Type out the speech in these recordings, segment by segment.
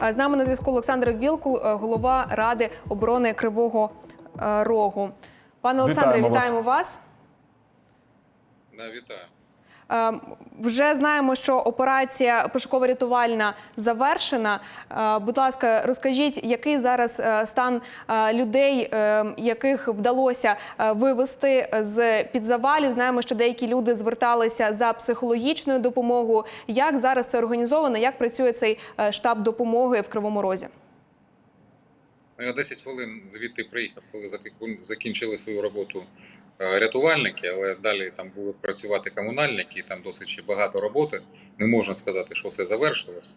З нами на зв'язку Олександр Вілкул, е, голова Ради оборони Кривого е, Рогу. Пане Олександре, Вітаємо вас. вас. Да, вітаю. Е, Вже знаємо, що операція пошуково-рятувальна завершена. Е, Будь ласка, розкажіть, який зараз е, стан е, людей, яких вдалося вивести з під завалів? Знаємо, що деякі люди зверталися за психологічною допомогою. Як зараз це організовано? Як працює цей штаб допомоги в Кривому Розі? Я 10 хвилин звідти приїхав, коли закін- закінчили свою роботу рятувальники, але далі там будуть працювати комунальники, там досить багато роботи. Не можна сказати, що все завершилось.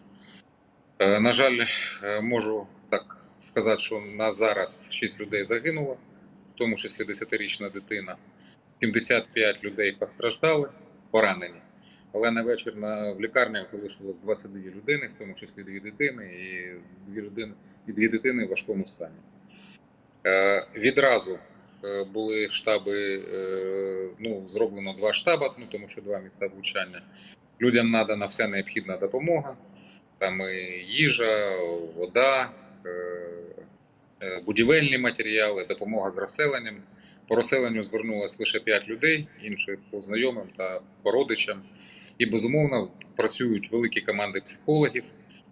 Е, На жаль, е, можу так сказати, що на зараз 6 людей загинуло, в тому числі 10-річна дитина. 75 людей постраждали, поранені. Але на вечір на, в лікарнях залишилось 22 людини, в тому числі дві дитини, і дві людини і дві дитини в важкому стані. Е, відразу е, були штаби, е, ну, зроблено два штаби, ну, тому що два міста влучання. Людям надана вся необхідна допомога. Там і їжа, вода, е, е, будівельні матеріали, допомога з розселенням. По розселенню звернулось лише 5 людей, інші по знайомим та по родичам. І безумовно працюють великі команди психологів,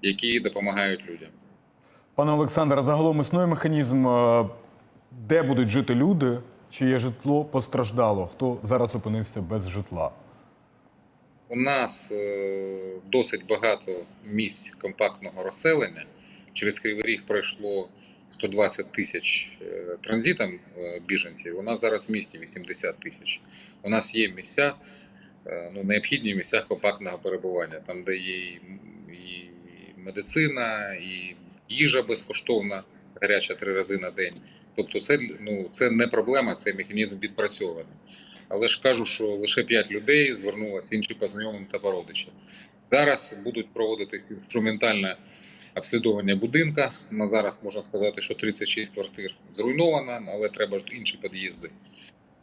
які допомагають людям. Пане Олександре, загалом існує механізм, е, де будуть жити люди, чиє житло постраждало, хто зараз опинився без житла. У нас е, досить багато місць компактного розселення. Через Кривий Ріг пройшло 120 тисяч е, транзитом е, біженців. У нас зараз в місті 80 тисяч. У нас є місця, ну, необхідні місця компактного перебування, там, де є і медицина, і їжа безкоштовна, гаряча три рази на день. Тобто, це, ну, це не проблема, це механізм відпрацьований. Але ж кажу, що лише 5 людей звернулося, інші по знайомим та по родичам. Зараз будуть проводитись інструментальне обслідування будинка. На зараз можна сказати, що 36 квартир зруйновано, але треба інші під'їзди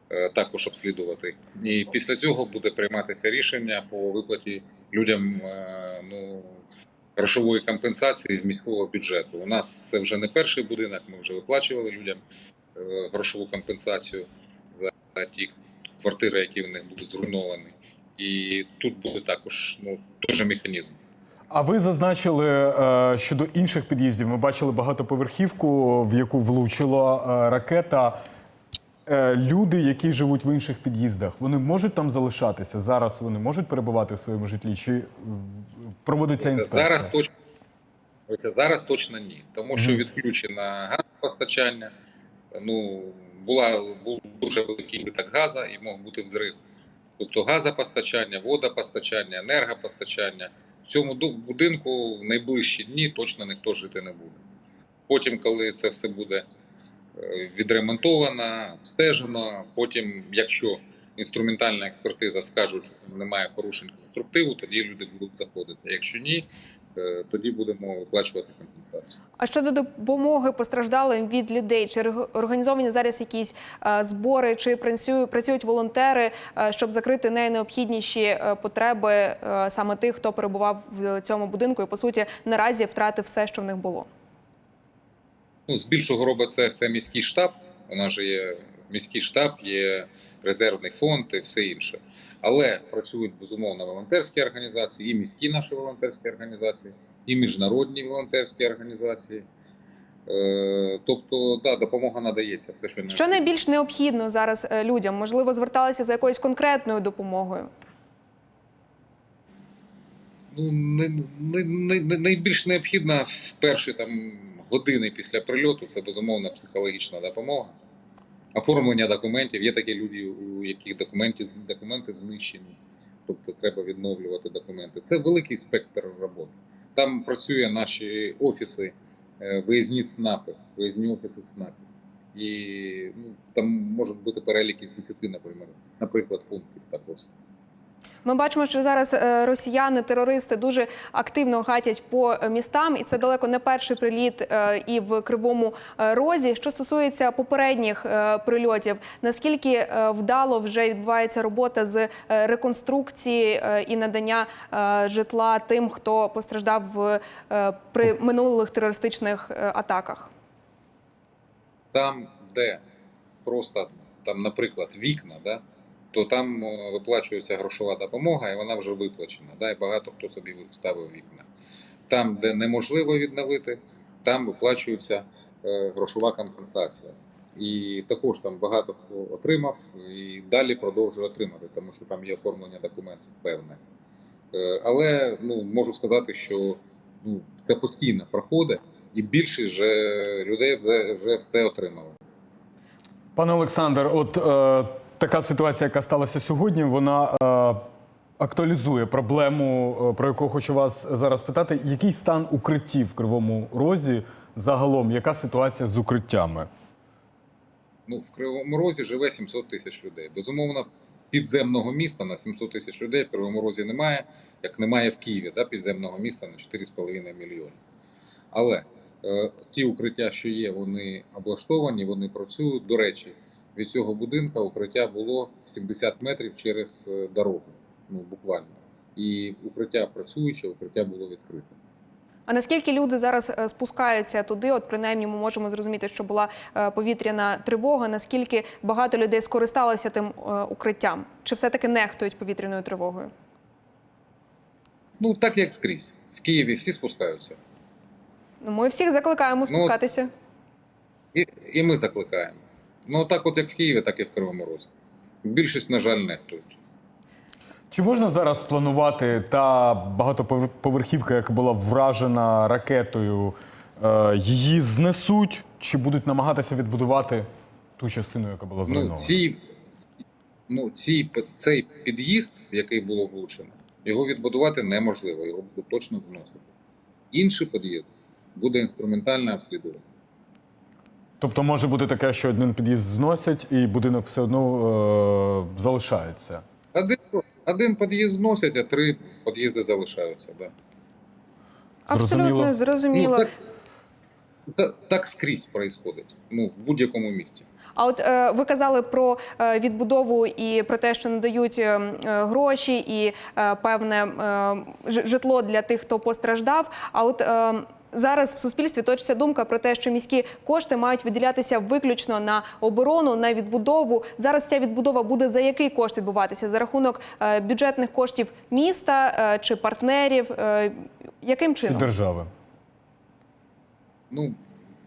е, також обслідувати. І після цього буде прийматися рішення по виплаті людям е, ну, грошової компенсації з міського бюджету. У нас це вже не перший будинок, ми вже виплачували людям е, грошову компенсацію за ті квартири, які в них будуть зруйновані. І тут буде також ну, теж механізм. А ви зазначили е, щодо інших під'їздів. Ми бачили багатоповерхівку, в яку влучила е, ракета. Люди, які живуть в інших під'їздах, вони можуть там залишатися зараз. Вони можуть перебувати в своєму житлі, чи проводиться інспекція? Зараз точно зараз точно ні, тому що Мгм. відключено газопостачання. Ну була був дуже великий виток газу і мог бути взрив. Тобто газопостачання, водопостачання, енергопостачання. В цьому будинку в найближчі дні точно ніхто жити не буде. Потім, коли це все буде е, відремонтовано, обстежено, потім, якщо інструментальна експертиза скаже, що немає порушень конструктиву, тоді люди будуть заходити. Якщо ні, е, тоді будемо виплачувати компенсацію. А щодо допомоги постраждалим від людей, чи організовані зараз якісь е, збори, чи працюють, волонтери, е, щоб закрити найнеобхідніші потреби саме тих, хто перебував в цьому будинку і по суті наразі втратив все, що в них було. Ну, збільшого робить це все міський штаб. У нас же є міський штаб, є резервний фонд і все інше. Але працюють безумовно волонтерські організації, і міські наші волонтерські організації, і міжнародні волонтерські організації. Е, тобто, да, допомога надається. Все, що Що найбільш необхідно зараз е, людям? Можливо, зверталися за якоюсь конкретною допомогою. Ну, не, не, не, не- найбільш необхідна в перші там, години після прильоту це безумовно психологічна допомога. Оформлення документів. Є такі люди, у яких документи, документи знищені, тобто треба відновлювати документи. Це великий спектр роботи. Там працює наші офіси, е, виїзні ЦНАПи, виїзні офіси ЦНАПів. І ну, там можуть бути переліки з 10, наприклад, наприклад, пунктів. Ми бачимо, що зараз е, росіяни, терористи дуже активно гатять по е, містам, і це далеко не перший приліт е, і в кривому розі. Що стосується попередніх прильотів, наскільки вдало вже відбувається робота з реконструкції і надання житла тим, хто постраждав в при минулих терористичних атаках? Там, де просто, там, наприклад, вікна, да, то там виплачується грошова допомога, і вона вже виплачена. Да, і багато хто собі вставив вікна. Там, де неможливо відновити, там виплачується е, грошова компенсація. І також там багато хто отримав і далі продовжує отримати, тому що там є оформлення документів певне. Е, Але ну, можу сказати, що ну, це постійно проходить, і більшість вже людей вже все отримали. Пане Олександр, от е, така ситуація, яка сталася сьогодні, вона е, актуалізує проблему, е, про яку хочу вас зараз питати. Який стан укриттів в Кривому Розі загалом? Яка ситуація з укриттями? Ну, в Кривому Розі живе 700 тисяч людей. Безумовно, підземного міста на 700 тисяч людей в Кривому Розі немає, як немає в Києві, да, підземного міста на 4,5 мільйони. Але е, ті укриття, що є, вони облаштовані, вони працюють. До речі, від цього будинка укриття було 70 метрів через е, дорогу, ну буквально. І укриття працююче, укриття було відкрите. А наскільки люди зараз е, спускаються туди? От принаймні ми можемо зрозуміти, що була е, повітряна тривога. Наскільки багато людей скористалося тим укриттям? Чи все-таки нехтують повітряною тривогою? Ну, так як скрізь. В Києві всі спускаються. Ну, ми всіх закликаємо Ну, спускатися. І, і ми закликаємо. Ну, так от як в Києві, так і в Кривому Розі. Більшість, на жаль, нехтують. Чи можна зараз планувати та багатоповерхівка, яка була вражена ракетою, е, її знесуть чи будуть намагатися відбудувати ту частину, яка була Ну, зруйнована? ці, ну, ці, цей під'їзд, який було влучено, його відбудувати неможливо, його будуть точно зносити. Інший під'їзд буде інструментальне обслідування. Тобто може бути таке, що один під'їзд зносять, і будинок все одно е, залишається. Один, один під'їзд зносять, а три під'їзди залишаються. Да. Абсолютно зрозуміло. зрозуміло. Ну, так, та- так скрізь відбувається. Ну, в будь-якому місті. А от е, ви казали про е, відбудову і про те, що надають е, е, гроші і е, певне е, житло для тих, хто постраждав. А от е, зараз в суспільстві точиться думка про те, що міські кошти мають виділятися виключно на оборону, на відбудову. Зараз ця відбудова буде за який кошт відбуватися? За рахунок е, бюджетних коштів міста е, чи партнерів? Е, яким Чи чином? держави? Ну,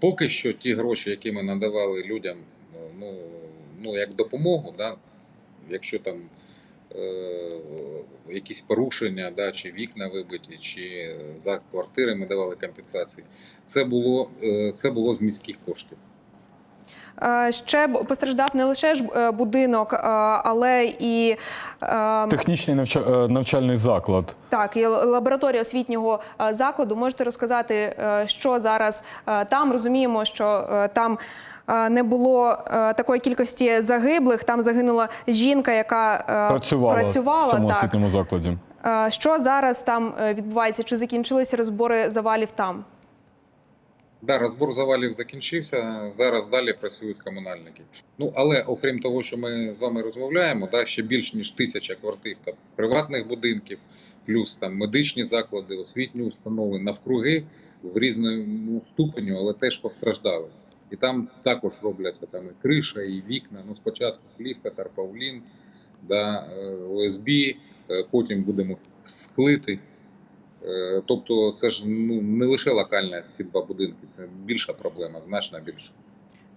поки що ті гроші, які ми надавали людям, ну, ну як допомогу, да, якщо там якісь порушення, да, чи вікна вибиті, чи за квартири ми давали компенсації, це було, е, це було з міських коштів. Е, Ще б- постраждав не лише ж е, будинок, е, але і е, Технічний навча- е, навчальний заклад. Так, і лабораторія освітнього е, закладу. Можете розказати, е, що зараз е, там. Розуміємо, що е, там е, не було е, такої кількості загиблих. Там загинула жінка, яка е, Працювала, працювала в цьому так. освітньому закладі. Е, Що зараз там е, відбувається? Чи закінчилися розбори завалів там? Да, розбор завалів закінчився. Зараз далі працюють комунальники. Ну але окрім того, що ми з вами розмовляємо, да, ще більш ніж тисяча квартир там приватних будинків, плюс там медичні заклади, освітні установи навкруги в різному ступеню, але теж постраждали. І там також робляться там і криша, і вікна. Ну спочатку плівка, тарпаулін, да, е, ОСБ, е, потім будемо склити. Е, Тобто це ж ну, не лише локальна ці два будинки, це більша проблема, значно більша.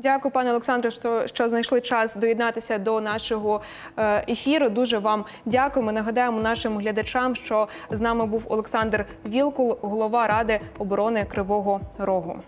Дякую, пане Олександре, що, що знайшли час доєднатися до нашого ефіру. Дуже вам дякуємо. Нагадаємо нашим глядачам, що з нами був Олександр Вілкул, голова Ради оборони Кривого Рогу.